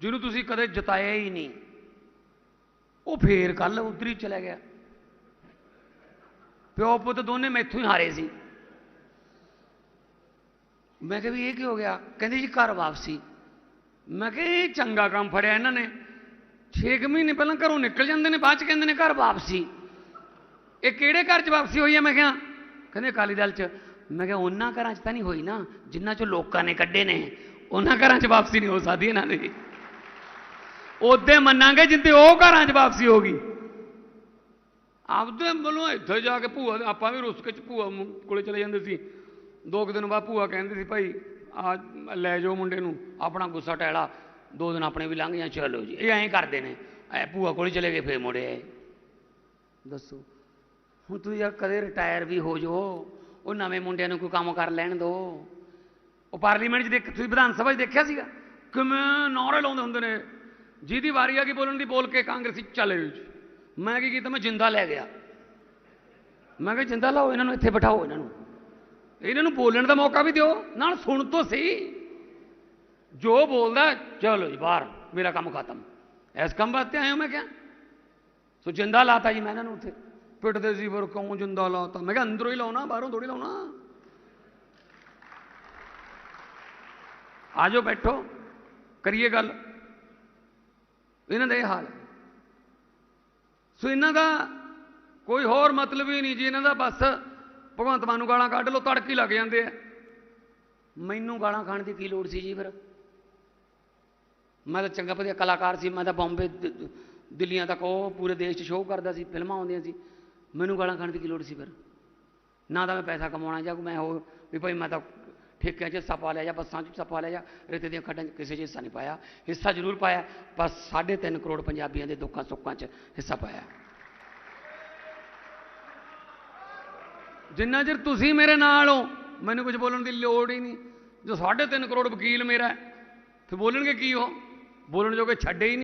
ਜਿਹਨੂੰ ਤੁਸੀਂ ਕਦੇ ਜਤਾਇਆ ਹੀ ਨਹੀਂ। ਉਹ ਫੇਰ ਕੱਲ ਉਧਰ ਹੀ ਚਲਾ ਗਿਆ। ਪਿਓ ਪੁੱਤ ਦੋਨੇ ਮੈਥੋਂ ਹੀ ਹਾਰੇ ਸੀ। ਮੈਂ ਕਿਹਾ ਵੀ ਇਹ ਕੀ ਹੋ ਗਿਆ? ਕਹਿੰਦੇ ਜੀ ਘਰ ਵਾਪਸੀ। ਮੈਂ ਕਿਹਾ ਇਹ ਚੰਗਾ ਕੰਮ ਫੜਿਆ ਇਹਨਾਂ ਨੇ। 6 ਮਹੀਨੇ ਪਹਿਲਾਂ ਘਰੋਂ ਨਿਕਲ ਜਾਂਦੇ ਨੇ, ਬਾਅਦ ਚ ਕਹਿੰਦੇ ਨੇ ਘਰ ਵਾਪਸੀ। ਇਹ ਕਿਹੜੇ ਘਰ ਚ ਵਾਪਸੀ ਹੋਈ ਹੈ ਮੈਂ ਕਿਹਾ, ਕਹਿੰਦੇ ਅਕਾਲੀ ਦਲ ਚ। ਮੈਂ ਕਿਹਾ, ਉਹਨਾਂ ਘਰਾਂ ਚ ਤਾਂ ਨਹੀਂ ਹੋਈ ਨਾ। ਜਿਨ੍ਹਾਂ 'ਚ ਲੋਕਾਂ ਨੇ ਕੱਢੇ ਨੇ, ਉਹਨਾਂ ਘਰਾਂ ਚ ਵਾਪਸੀ ਨਹੀਂ ਹੋ ਸਕਦੀ ਇਹਨਾਂ ਦੀ। ਉਹਦੇ ਮੰਨਾਂਗੇ ਜਿੰਦੇ ਉਹ ਘਰਾਂ ਚ ਵਾਪਸੀ ਹੋਗੀ ਆਪਦੇ ਵੱਲੋਂ ਇੱਥੇ ਜਾ ਕੇ ਭੂਆ ਆਪਾਂ ਵੀ ਰੁੱਸ ਕੇ ਚ ਭੂਆ ਕੋਲੇ ਚਲੇ ਜਾਂਦੇ ਸੀ। ਦੋ ਕੁ ਦਿਨ ਬਾਅਦ ਭੂਆ ਕਹਿੰਦੇ ਸੀ, ਭਾਈ ਆ ਲੈ ਜਾਓ ਮੁੰਡੇ ਨੂੰ, ਆਪਣਾ ਗੁੱਸਾ ਟੈਲਾ ਦੋ ਦਿਨ ਆਪਣੇ ਵੀ ਲੰਘ ਜਾਂ, ਚਲੋ ਜੀ। ਇਹ ਐਂ ਕਰਦੇ ਨੇ। ਐ ਭੂਆ ਕੋਲੇ ਚਲੇ ਗਏ, ਫੇਰ ਮੁੜੇ ਆਏ। ਦੱਸੋ, ਹੁਣ ਤੁਸੀਂ ਯਾਰ ਕਦੇ ਰਿਟਾਇਰ ਵੀ ਹੋ ਜਾਓ। ਉਹ ਨਵੇਂ ਮੁੰਡਿਆਂ ਨੂੰ ਕੋਈ ਕੰਮ ਕਰ ਲੈਣ ਦਿਓ ਉਹ ਪਾਰਲੀਮੈਂਟ 'ਚ ਦੇਖ ਤੁਸੀਂ ਵਿਧਾਨ ਸਭਾ 'ਚ ਦੇਖਿਆ ਸੀਗਾ? ਕਿਵੇਂ ਨਾਰੇ ਲਾਉਂਦੇ ਹੁੰਦੇ ਨੇ। ਜਿਹਦੀ ਵਾਰੀ ਆ ਗਈ ਬੋਲਣ ਦੀ, ਬੋਲ ਕੇ ਕਾਂਗਰਸੀ ਚਲੇ ਜੀ ਮੈਂ ਕੀ ਕੀਤਾ? ਮੈਂ ਜਿੰਦਾ ਲੈ ਗਿਆ। ਮੈਂ ਕਿਹਾ, ਜਿੰਦਾ ਲਾਓ, ਇਹਨਾਂ ਨੂੰ ਇੱਥੇ ਬਿਠਾਓ, ਇਹਨਾਂ ਨੂੰ। ਇਹਨਾਂ ਨੂੰ ਬੋਲਣ ਦਾ ਮੌਕਾ ਵੀ ਦਿਓ। ਨਾਲ ਸੁਣ ਤੋਂ ਸਹੀ। ਜੋ ਬੋਲਦਾ, ਚਲੋ ਜੀ, ਬਾਹਰ, ਮੇਰਾ ਕੰਮ ਖਤਮ। ਇਸ ਕੰਮ ਵਾਸਤੇ ਆਇਆ ਮੈਂ ਕਿਹਾ। ਸੋ ਜਿੰਦਾ ਲਾਤਾ ਜੀ ਮੈਂ ਇਹਨਾਂ ਨੂੰ ਉੱਥੇ। ਪਿੱਟਦੇ ਸੀ ਫਿਰ, ਕਿਉਂ ਜਿੰਦਾ ਲਾਤਾ? ਮੈਂ ਕਿਹਾ, ਅੰਦਰੋਂ ਹੀ ਲਾਉਣਾ, ਬਾਹਰੋਂ ਥੋੜੀ ਲਾਉਣਾ। ਆਜੋ ਬੈਠੋ। ਕਰੀਏ ਗੱਲ। ਇਹਨਾਂ ਦਾ ਇਹ ਹਾਲ ਹੈ। ਸੋ ਇਹਨਾਂ ਦਾ ਕੋਈ ਹੋਰ ਮਤਲਬ ਹੀ ਨਹੀਂ ਜੀ, ਇਹਨਾਂ ਦਾ ਬਸ ਭਗਵੰਤ ਮਾਨ ਨੂੰ ਗਾਲਾਂ ਕੱਢ ਲਓ, ਤੜਕ ਲੱਗ ਜਾਂਦੇ ਆ। ਮੈਨੂੰ ਗਾਲਾਂ ਖਾਣ ਦੀ ਕੀ ਲੋੜ ਸੀ ਜੀ ਫਿਰ? ਮੈਂ ਤਾਂ ਚੰਗਾ ਵਧੀਆ ਕਲਾਕਾਰ ਸੀ, ਮੈਂ ਤਾਂ ਬੰਬੇ ਦ- ਦਿੱਲੀਆਂ ਤੱਕ ਉਹ ਪੂਰੇ ਦੇਸ਼ 'ਚ ਸ਼ੋਅ ਕਰਦਾ ਸੀ, ਫਿਲਮਾਂ ਆਉਂਦੀਆਂ ਸੀ। ਮੈਨੂੰ ਗਾਲਾਂ ਖਾਣ ਦੀ ਕੀ ਲੋੜ ਸੀ ਫਿਰ? ਨਾ ਤਾਂ ਮੈਂ ਪੈਸਾ ਕਮਾਉਣਾ ਜਾਂ ਮੈਂ ਉਹ ਵੀ ਭਾਈ ਮੈਂ ਤਾਂ ਠੇਕਿਆਂ 'ਚ ਹਿੱਸਾ ਪਾ ਲਿਆ ਜਾਂ ਬੱਸਾਂ 'ਚ ਹਿੱਸਾ ਪਾ ਲਿਆ ਜਾਂ ਰੇਤੇ ਦੀਆਂ ਖੱਡਾਂ 'ਚ ਕਿਸੇ 'ਚ ਹਿੱਸਾ ਨਹੀਂ ਪਾਇਆ, ਹਿੱਸਾ ਜ਼ਰੂਰ ਪਾਇਆ, ਪਰ 3.5 ਕਰੋੜ ਪੰਜਾਬੀਆਂ ਦੇ ਦੁੱਖਾਂ ਸੁੱਖਾਂ 'ਚ ਹਿੱਸਾ ਪਾਇਆ। ਜਿੰਨਾ ਚਿਰ ਤੁਸੀਂ ਮੇਰੇ ਨਾਲ ਹੋ, ਮੈਨੂੰ ਕੁਝ ਬੋਲਣ ਦੀ ਲੋੜ ਹੀ ਨਹੀਂ। ਜੋ 3.5 ਕਰੋੜ ਵਕੀਲ ਮੇਰਾ ਫਿਰ ਬੋਲਣਗੇ ਕੀ ਉਹ ਬੋਲਣ ਜੋਗੇ ਛੱਡੇ ਹੀ ਨਹੀਂ।